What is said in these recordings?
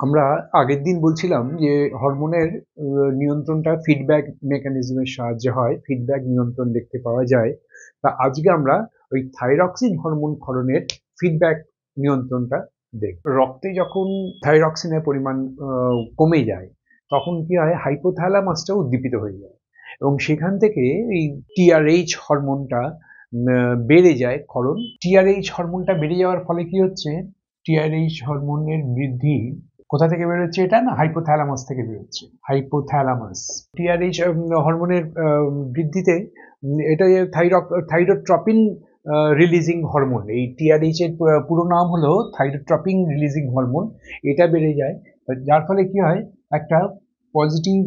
আমরা আগের দিন বলছিলাম যে হরমোনের নিয়ন্ত্রণটা ফিডব্যাক মেকানিজমের সাহায্যে হয় ফিডব্যাক নিয়ন্ত্রণ দেখতে পাওয়া যায়। তা আজকে আমরা ওই থাইরক্সিন হরমোন ক্ষরণের ফিডব্যাক নিয়ন্ত্রণটা দেখব। রক্তে যখন থাইরক্সিনের পরিমাণ কমে যায়, তখন কি হয়? হাইপোথ্যালামাসটা উদ্দীপিত হয়ে যায়। এবং সেখান থেকে এই টিআরএইচ হরমোনটা বেড়ে যায় ক্ষরণ। টিআরএইচ হরমোনটা বেড়ে যাওয়ার ফলে কি হচ্ছে? টিআরএইচ হরমোনের বৃদ্ধি কোথা থেকে বেরোচ্ছে এটা না? হাইপোথ্যালামাস থেকে বেরোচ্ছে। হাইপোথ্যালামাস টিআরএইচ হরমোনের বৃদ্ধিতে এটা থাইরক থাইরোট্রপিন রিলিজিং হরমোন এই টিআরএইচ এর পুরো নাম হলো থাইরোট্রপিন রিলিজিং হরমোন এটা বেড়ে যায়। যার ফলে কি হয়? একটা পজিটিভ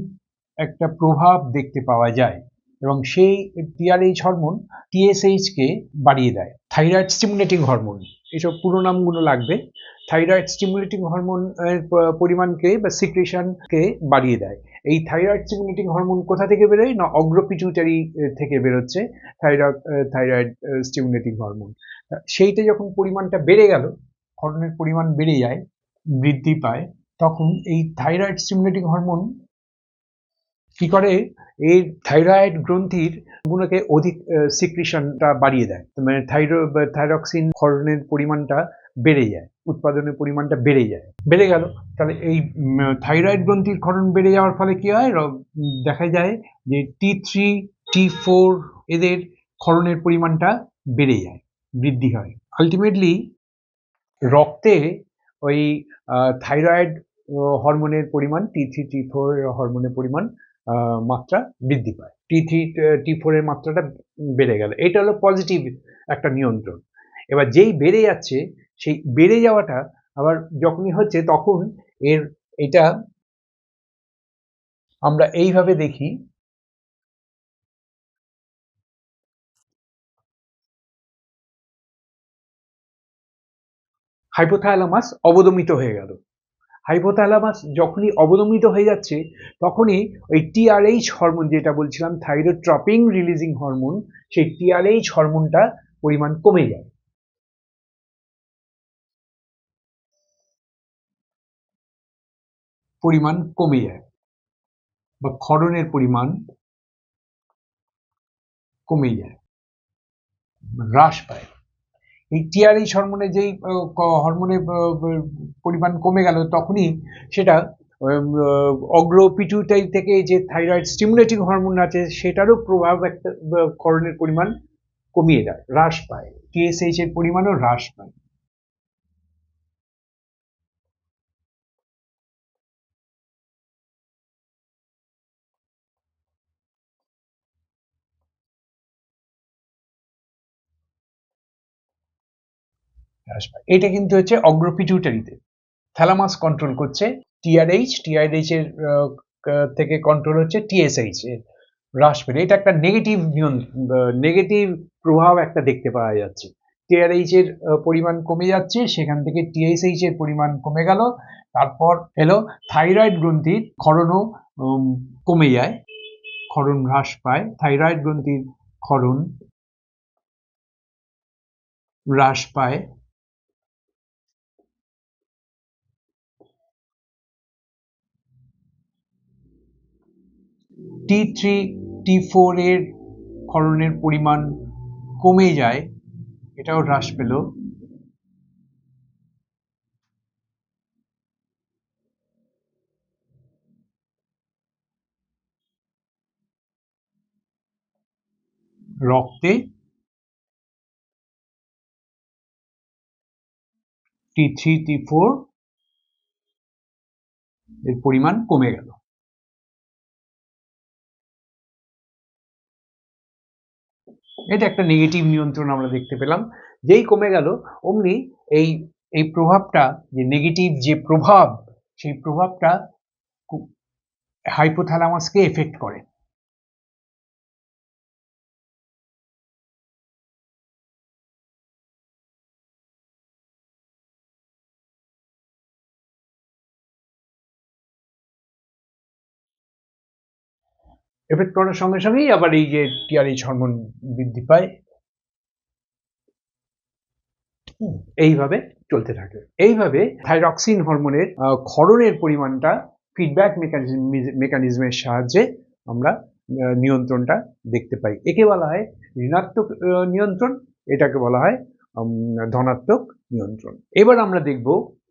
একটা প্রভাব দেখতে পাওয়া যায়। এবং সেই টিআরএইচ হরমোন টিএসএইচ কে বাড়িয়ে দেয়। থাইরয়েড স্টিমুলেটিং হরমোন এসব পুরো নামগুলো লাগবে। থাইরয়েড স্টিমুলেটিং হরমোন পরিমাণকে বা সিক্রেশনকে বাড়িয়ে দেয়। এই থাইরয়েড স্টিমুলেটিং হরমোন কোথা থেকে বেরোয়? না অগ্রপিটুইটারি থেকে বেরোচ্ছে থাইরয়েড থাইরয়েড স্টিমুলেটিং হরমোন সেইটা যখন পরিমাণটা বেড়ে গেল হরমোনের পরিমাণ বেড়ে যায়, বৃদ্ধি পায়, তখন এই থাইরয়েড স্টিমুলেটিং হরমোন কি করে? এই থাইরয়েড গ্রন্থির গুলোকে অধিক সিক্রিশনটা বাড়িয়ে দেয়। মানে থাইরো থাইরক্সিন হরমোনের পরিমাণটা বেড়ে যায়, উৎপাদনের পরিমাণটা বেড়ে যায়। বেড়ে গেল। তাহলে এই থাইরয়েড গ্রন্থির ক্ষরণ বেড়ে যাওয়ার ফলে কি হয়? দেখা যায় যে টি থ্রি টি ফোর এদের ক্ষরণের পরিমাণটা বেড়ে যায়, বৃদ্ধি হয়। আলটিমেটলি রক্তে ওই থাইরয়েড হরমোনের পরিমাণ টি থ্রি টি ফোর হরমোনের পরিমাণ মাত্রা বৃদ্ধি পায়। টি থ্রি টি ফোরের মাত্রাটা বেড়ে গেল। এটা হলো পজিটিভ একটা নিয়ন্ত্রণ। এবার যেই বেড়ে যাচ্ছে, সেই বেড়ে যাওয়াটা আবার যখনই হচ্ছে তখন এর এটা আমরা এইভাবে দেখি হাইপোথ্যালামাস অবদমিত হয়ে গেল। হাইপোথ্যালামাস যখনই অবদমিত হয়ে যাচ্ছে, তখনই ওই টিআরএইচ হরমোন যেটা বলছিলাম থাইরোট্রপিং রিলিজিং হরমোন সেই টিআরএইচ হরমোনটা পরিমাণ কমে যায়। পরিমাণ কমে যায় বা ক্ষরণের পরিমাণ কমে যায় হ্রাস পায়। এই টিআরএইচ হরমোনে যেই হরমোনের পরিমাণ কমে গেল, তখনই সেটা অগ্রপিটুটাই থেকে যে থাইরয়েড স্টিমুলেটিং হরমোন আছে, সেটারও প্রভাব একটা করণের পরিমাণ কমিয়ে দেয়, হ্রাস পায়। টিএসএইচ এর পরিমাণও হ্রাস পায়। হ্রাস এটা কিন্তু হচ্ছে অগ্র পিটুইটারিতে থ্যালামাস কন্ট্রোল করছে টিআরএইচ টিআরএইচ এর থেকে কন্ট্রোল হচ্ছে টিএসএইচ এর হ্রাস পেলে। এটা একটা নেগেটিভ নেগেটিভ প্রভাব একটা দেখতে পাওয়া যাচ্ছে। টিআরএইচ এর পরিমাণ কমে যাচ্ছে, সেখান থেকে টিএসএইচ এর পরিমাণ কমে গেল, তারপর এলো থাইরয়েড গ্রন্থির ক্ষরণও কমে যায়, ক্ষরণ হ্রাস পায় থাইরয়েড গ্রন্থির ক্ষরণ হ্রাস পায়। টি থ্রি টি ফোরের ক্ষরণের পরিমাণ কমে যায়, এটাও হ্রাস পেল। রক্তে টি থ্রি টি ফোর এর পরিমাণ কমে গেল। এটা একটা নেগেটিভ নিয়ন্ত্রণ আমরা দেখতে পেলাম। যেই কমে গেল, অমনি এই এই প্রভাবটা, যে নেগেটিভ যে প্রভাব, সেই প্রভাবটা হাইপোথ্যালামাসকে এফেক্ট করে। এফেক্ট করার সঙ্গে সঙ্গেই আবার এই যে টিআরএইচ হরমোন বৃদ্ধি পায়। এইভাবে চলতে থাকে। এইভাবে থাইরক্সিন হরমোনের ক্ষরণের পরিমাণটা ফিডব্যাক মেকানিজম মেকানিজমের সাহায্যে আমরা নিয়ন্ত্রণটা দেখতে পাই। একে বলা হয় ঋণাত্মক নিয়ন্ত্রণ, এটাকে বলা হয় ধনাত্মক নিয়ন্ত্রণ। এবার আমরা দেখব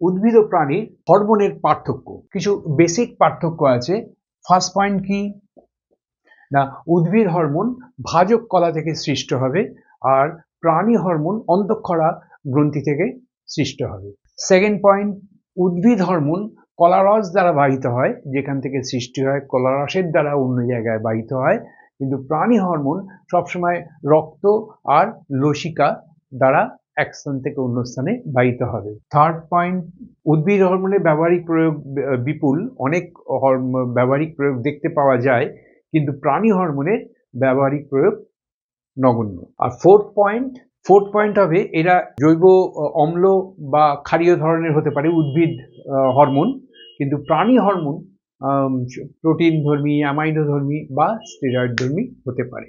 উদ্ভিদ ও প্রাণীর হরমোনের পার্থক্য। কিছু বেসিক পার্থক্য আছে। ফার্স্ট পয়েন্ট কি? না, উদ্ভিদ হরমোন ভাজক কলা থেকে সৃষ্ট হবে আর প্রাণী হরমোন অন্তঃক্ষরা গ্রন্থি থেকে সৃষ্ট হবে। সেকেন্ড পয়েন্ট উদ্ভিদ হরমোন কলারস দ্বারা বাহিত হয়, যেখান থেকে সৃষ্টি হয়, কলারসের দ্বারা অন্য জায়গায় বাহিত হয়। কিন্তু প্রাণী হরমোন সবসময় রক্ত আর লসিকা দ্বারা এক স্থান থেকে অন্য স্থানে বাহিত হবে। থার্ড পয়েন্ট উদ্ভিদ হরমোনের ব্যবহারিক প্রয়োগ, বিপুল, অনেক ব্যবহারিক প্রয়োগ দেখতে পাওয়া যায়। কিন্তু প্রাণী হরমোনের ব্যবহারিক প্রয়োগ নগণ্য। আর ফোর্থ পয়েন্ট ফোর্থ পয়েন্ট হবে এরা জৈব অম্ল বা ক্ষারীয় ধরনের হতে পারে উদ্ভিদ হরমোন। কিন্তু প্রাণী হরমোন প্রোটিন ধর্মী অ্যামাইনো ধর্মী বা স্টেরয়েড ধর্মী হতে পারে।